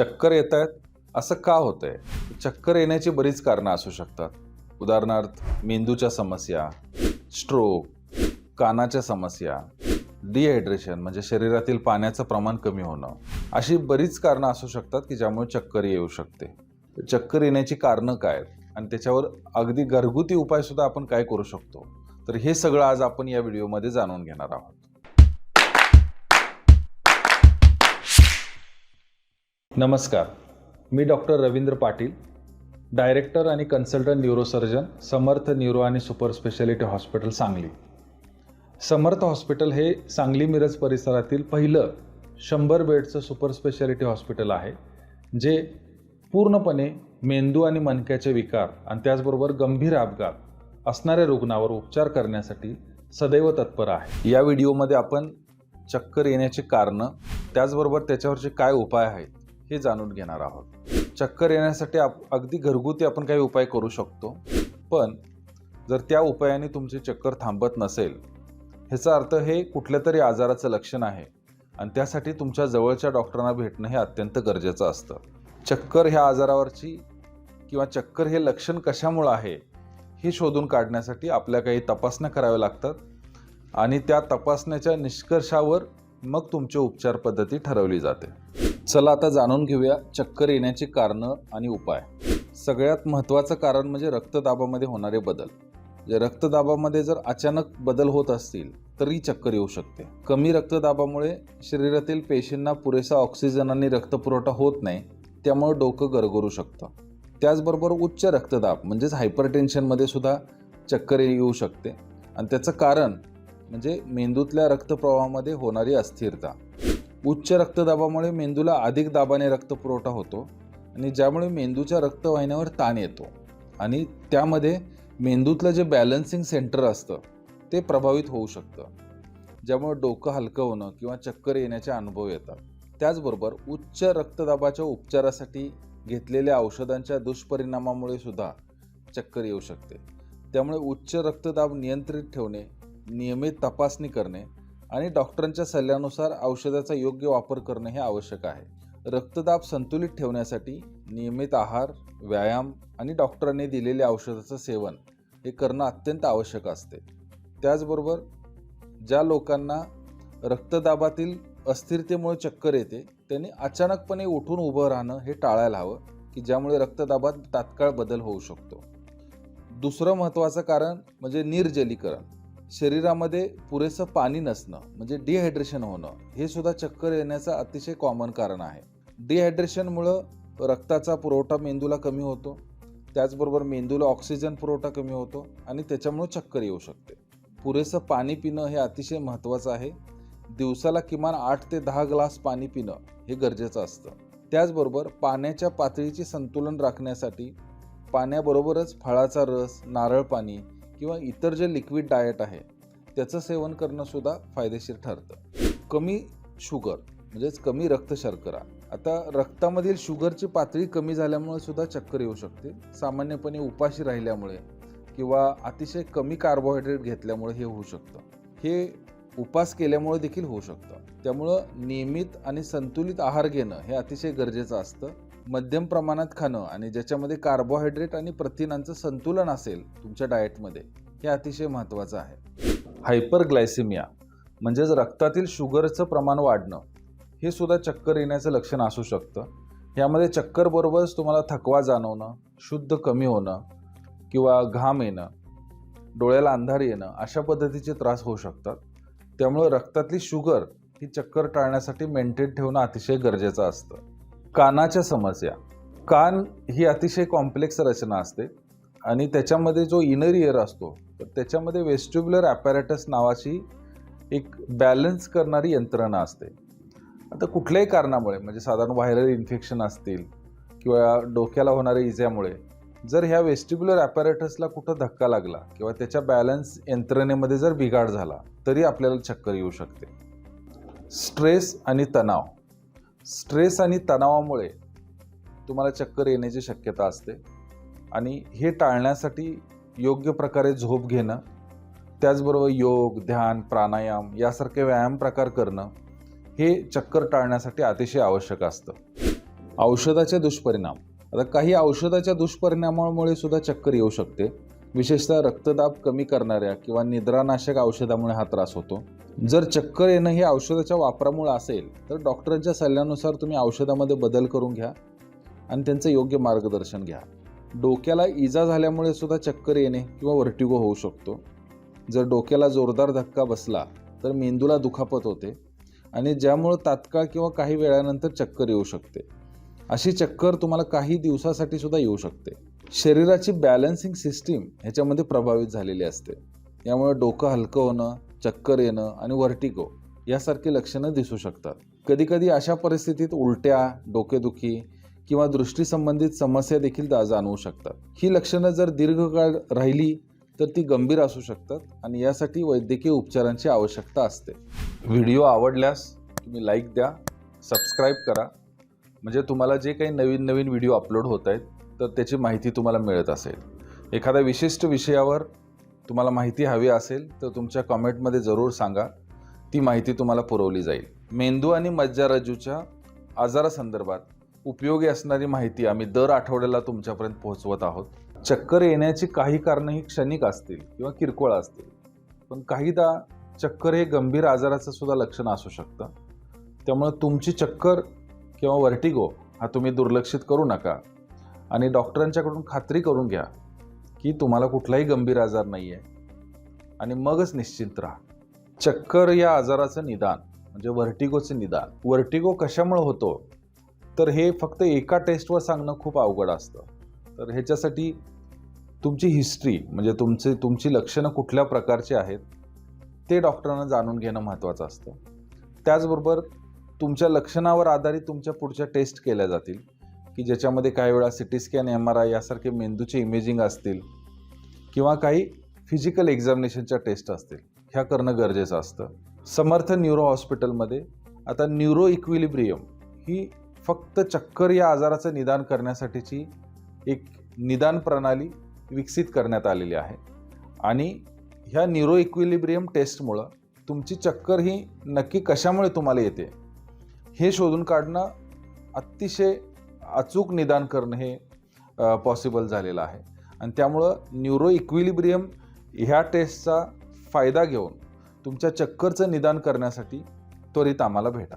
चक्कर येत आहेत असं का होतंय? चक्कर येण्याची बरीच कारणं असू शकतात. उदाहरणार्थ मेंदूच्या समस्या स्ट्रोक कानाच्या समस्या डिहायड्रेशन म्हणजे शरीरातील पाण्याचं प्रमाण कमी होणं अशी बरीच कारणं असू शकतात की ज्यामुळे चक्कर येऊ शकते. चक्कर येण्याची कारणं काय आहेत? आणि त्याच्यावर अगदी घरगुती उपायसुद्धा आपण काय करू शकतो? तर हे सगळं आज आपण या व्हिडिओमध्ये जाणून घेणार आहोत. नमस्कार. मी डॉक्टर रवींद्र पाटील डायरेक्टर आणि कन्सल्टंट न्यूरोसर्जन समर्थ न्यूरो आणि super speciality hospital Sangli. Samarth hospital हे सांगली मिरज परिसरातील पहिलं शंभर बेडचं सुपर स्पेशालिटी हॉस्पिटल आहे जे पूर्णपणे मेंदू आणि मणक्याचे विकार आणि त्याचबरोबर गंभीर अपघात असणाऱ्या रुग्णावर उपचार करण्यासाठी सदैव तत्पर आहे. या व्हिडिओमध्ये आपण चक्कर येण्याची कारणं त्याचबरोबर त्याच्यावरचे काय उपाय आहेत हे जाणून घेणार आहोत. चक्कर येण्यासाठी आप अगदी घरगुती आपण काही उपाय करू शकतो. पण जर त्या उपायाने तुमची चक्कर थांबत नसेल ह्याचा अर्थ हे कुठल्या तरी आजाराचं लक्षण आहे आणि त्यासाठी तुमच्या जवळच्या डॉक्टरांना भेटणं हे अत्यंत गरजेचं असतं. चक्कर ह्या आजारावरची किंवा चक्कर हे लक्षण कशामुळं आहे हे शोधून काढण्यासाठी आपल्या काही तपासण्या कराव्या लागतात आणि त्या तपासण्याच्या निष्कर्षावर मग तुमची उपचार पद्धती ठरवली जाते. चला आता जाणून घेऊया चक्कर येण्याची कारणं आणि उपाय. सगळ्यात महत्त्वाचं कारण म्हणजे रक्तदाबामध्ये होणारे बदल. जे रक्तदाबामध्ये जर अचानक बदल होत असतील तरी चक्कर येऊ शकते. कमी रक्तदाबामुळे शरीरातील पेशींना पुरेसा ऑक्सिजन आणि रक्तपुरवठा होत नाही त्यामुळे डोकं गरगरू शकतं. त्याचबरोबर उच्च रक्तदाब म्हणजेच हायपरटेन्शनमध्ये सुद्धा चक्कर येऊ शकते. आणि त्याचं कारण म्हणजे मेंदूतल्या रक्तप्रवाहामध्ये होणारी अस्थिरता. उच्च रक्तदाबामुळे मेंदूला अधिक दाबाने रक्तपुरवठा होतो आणि ज्यामुळे मेंदूच्या रक्तवाहिन्यावर ताण येतो. आणि त्यामध्ये मेंदूतलं जे बॅलन्सिंग सेंटर असतं ते प्रभावित होऊ शकतं. ज्यामुळे डोकं हलकं होणं किंवा चक्कर येण्याचे अनुभव येतात. त्याचबरोबर उच्च रक्तदाबाच्या उपचारासाठी घेतलेल्या औषधांच्या दुष्परिणामामुळे सुद्धा चक्कर येऊ शकते. त्यामुळे उच्च रक्तदाब नियंत्रित ठेवणे नियमित तपासणी करणे आणि डॉक्टरांच्या सल्ल्यानुसार औषधाचा योग्य वापर करणे हे आवश्यक आहे. रक्तदाब संतुलित ठेवण्यासाठी नियमित आहार व्यायाम आणि डॉक्टरांनी दिलेल्या औषधाचं सेवन हे करणं अत्यंत आवश्यक असते. त्याचबरोबर ज्या लोकांना रक्तदाबातील अस्थिरतेमुळे चक्कर येते त्यांनी अचानकपणे उठून उभं राहणं हे टाळायला हवं की ज्यामुळे रक्तदाबात तात्काळ बदल होऊ शकतो. दुसरं महत्त्वाचं कारण म्हणजे निर्जलीकरण. शरीरामध्ये पुरेसं पाणी नसणं म्हणजे डिहायड्रेशन होणं हे सुद्धा चक्कर येण्याचं अतिशय कॉमन कारण आहे. डिहायड्रेशनमुळं रक्ताचा पुरवठा मेंदूला कमी होतो त्याचबरोबर मेंदूला ऑक्सिजन पुरवठा कमी होतो आणि त्याच्यामुळे चक्कर येऊ शकते. पुरेसं पाणी पिणं हे अतिशय महत्त्वाचं आहे. दिवसाला किमान आठ ते दहा ग्लास पाणी पिणं हे गरजेचं असतं. त्याचबरोबर पाण्याच्या पातळीचे संतुलन राखण्यासाठी पाण्याबरोबरच फळाचा रस नारळ पाणी किंवा इतर जे लिक्विड डाएट आहे त्याचं सेवन करणंसुद्धा फायदेशीर ठरतं. कमी शुगर म्हणजेच कमी रक्तशर्करा आता रक्तामधील शुगरची पातळी कमी झाल्यामुळे सुद्धा चक्कर येऊ शकते. सामान्यपणे उपाशी राहिल्यामुळे किंवा अतिशय कमी कार्बोहायड्रेट घेतल्यामुळे हे होऊ शकतं. हे उपास केल्यामुळे देखील होऊ शकतं. त्यामुळं नियमित आणि संतुलित आहार घेणं हे अतिशय गरजेचं असतं. मध्यम प्रमाणात खाणं आणि ज्याच्यामध्ये कार्बोहायड्रेट आणि प्रथिनांचं संतुलन असेल तुमच्या डाएटमध्ये हे अतिशय महत्त्वाचं आहे. हायपरग्लायसिमिया म्हणजेच रक्तातील शुगरचं प्रमाण वाढणं हे सुद्धा चक्कर येण्याचं लक्षण असू शकतं. यामध्ये चक्करबरोबरच तुम्हाला थकवा जाणवणं शुद्ध कमी होणं किंवा घाम येणं डोळ्याला अंधार येणं अशा पद्धतीचे त्रास होऊ शकतात. त्यामुळे रक्तातली शुगर ही चक्कर टाळण्यासाठी मेंटेन ठेवणं अतिशय गरजेचं असतं. कानाच्या समस्या. कान ही अतिशय कॉम्प्लेक्स रचना असते आणि त्याच्यामध्ये जो इनर इयर असतो तर त्याच्यामध्ये वेस्ट्युब्युलर ॲपॅरेटस नावाची एक बॅलन्स करणारी यंत्रणा असते. आता कुठल्याही कारणामुळे म्हणजे साधारण व्हायरल इन्फेक्शन असतील किंवा डोक्याला होणाऱ्या इजामुळे जर ह्या वेस्टिब्युलर ॲपॅरेटसला कुठं धक्का लागला किंवा त्याच्या बॅलन्स यंत्रणेमध्ये जर बिघाड झाला तरी आपल्याला चक्कर येऊ शकते. स्ट्रेस आणि तणाव. स्ट्रेस आणि तणावामुळे तुम्हाला चक्कर येण्याची शक्यता असते. आणि हे टाळण्यासाठी योग्य प्रकारे झोप घेणं त्याचबरोबर योग ध्यान प्राणायाम यासारखे व्यायाम प्रकार करणं हे चक्कर टाळण्यासाठी अतिशय आवश्यक असतं. औषधाचे दुष्परिणाम. आता काही औषधाच्या दुष्परिणामामुळे सुद्धा चक्कर येऊ शकते. विशेषतः रक्तदाब कमी करणाऱ्या किंवा निद्रानाशक औषधामुळे हा त्रास होतो. जर चक्कर येणं हे औषधाच्या वापरामुळे असेल तर डॉक्टरांच्या सल्ल्यानुसार तुम्ही औषधामध्ये बदल करून घ्या आणि त्यांचं योग्य मार्गदर्शन घ्या. डोक्याला इजा झाल्यामुळे सुद्धा चक्कर येणे किंवा वर्टिगो होऊ शकतो. जर डोक्याला जोरदार धक्का बसला तर मेंदूला दुखापत होते आणि ज्यामुळं तात्काळ किंवा काही वेळानंतर चक्कर येऊ शकते. अशी चक्कर तुम्हाला काही दिवसासाठी सुद्धा येऊ शकते. शरीराची बॅलन्सिंग सिस्टीम ह्याच्यामध्ये प्रभावित झालेली असते. यामुळे डोकं हलकं होणं चक्कर येणं आणि व्हर्टिगो यासारखी लक्षणं दिसू शकतात. कधीकधी अशा परिस्थितीत उलट्या डोकेदुखी किंवा दृष्टीसंबंधित समस्या देखील जाणवू शकतात. ही लक्षणं जर दीर्घकाळ राहिली तर ती गंभीर असू शकतात आणि यासाठी वैद्यकीय उपचारांची आवश्यकता असते. व्हिडिओ आवडल्यास तुम्ही लाईक द्या सबस्क्राईब करा. म्हणजे तुम्हाला जे काही नवीन नवीन व्हिडिओ अपलोड होत आहेत तर त्याची माहिती तुम्हाला मिळत असेल. एखाद्या विशिष्ट विषयावर तुम्हाला माहिती हवी असेल तर तुमच्या कमेंटमध्ये जरूर सांगा. ती माहिती तुम्हाला पुरवली जाईल. मेंदू आणि मज्जारज्जूच्या आजारासंदर्भात उपयोगी असणारी माहिती आम्ही दर आठवड्याला तुमच्यापर्यंत पोहोचवत आहोत. चक्कर येण्याची काही कारणं ही क्षणिक असतील किंवा किरकोळ असतील. पण काहीदा चक्कर हे गंभीर आजाराचं सुद्धा लक्षण असू शकतं. त्यामुळं तुमची चक्कर किंवा वर्टिगो हा तुम्ही दुर्लक्षित करू नका. आणि डॉक्टरांच्याकडून खात्री करून घ्या. की तुम्हाला कुठलाही गंभीर आजार नाही आहे आणि मगच निश्चिंत राहा. चक्कर या आजाराचं निदान म्हणजे वर्टिगोचं निदान. वर्टिगो कशामुळे होतो? तर हे फक्त एका टेस्टवर सांगणं खूप अवघड असतं. तर ह्याच्यासाठी तुमची हिस्ट्री म्हणजे तुमचे तुमची लक्षणं कुठल्या प्रकारची आहेत ते डॉक्टरांना जाणून घेणं महत्त्वाचं असतं. त्याचबरोबर तुमच्या लक्षणावर आधारित तुमच्या पुढच्या टेस्ट केल्या जातील. की ज्याच्यामध्ये काही वेळा C T scan M R I यासारखे मेंदूचे इमेजिंग असतील किंवा काही फिजिकल एक्झामिनेशनच्या टेस्ट असतील ह्या करणं गरजेचं असतं. समर्थ न्यूरो हॉस्पिटलमध्ये आता न्यूरो इक्विलिब्रियम ही फक्त चक्कर या आजाराचं निदान करण्यासाठीची एक निदान प्रणाली विकसित करण्यात आलेली आहे. आणि ह्या न्यूरो इक्विलिब्रियम टेस्टमुळं तुमची चक्कर ही नक्की कशामुळे तुम्हाला येते हे शोधून काढणं अतिशय अचूक निदान करणं हे पॉसिबल झालेलं आहे. आणि त्यामुळं न्यूरो इक्विलिब्रियम ह्या टेस्टचा फायदा घेऊन तुमच्या चक्करचं निदान करण्यासाठी त्वरित आम्हाला भेटा.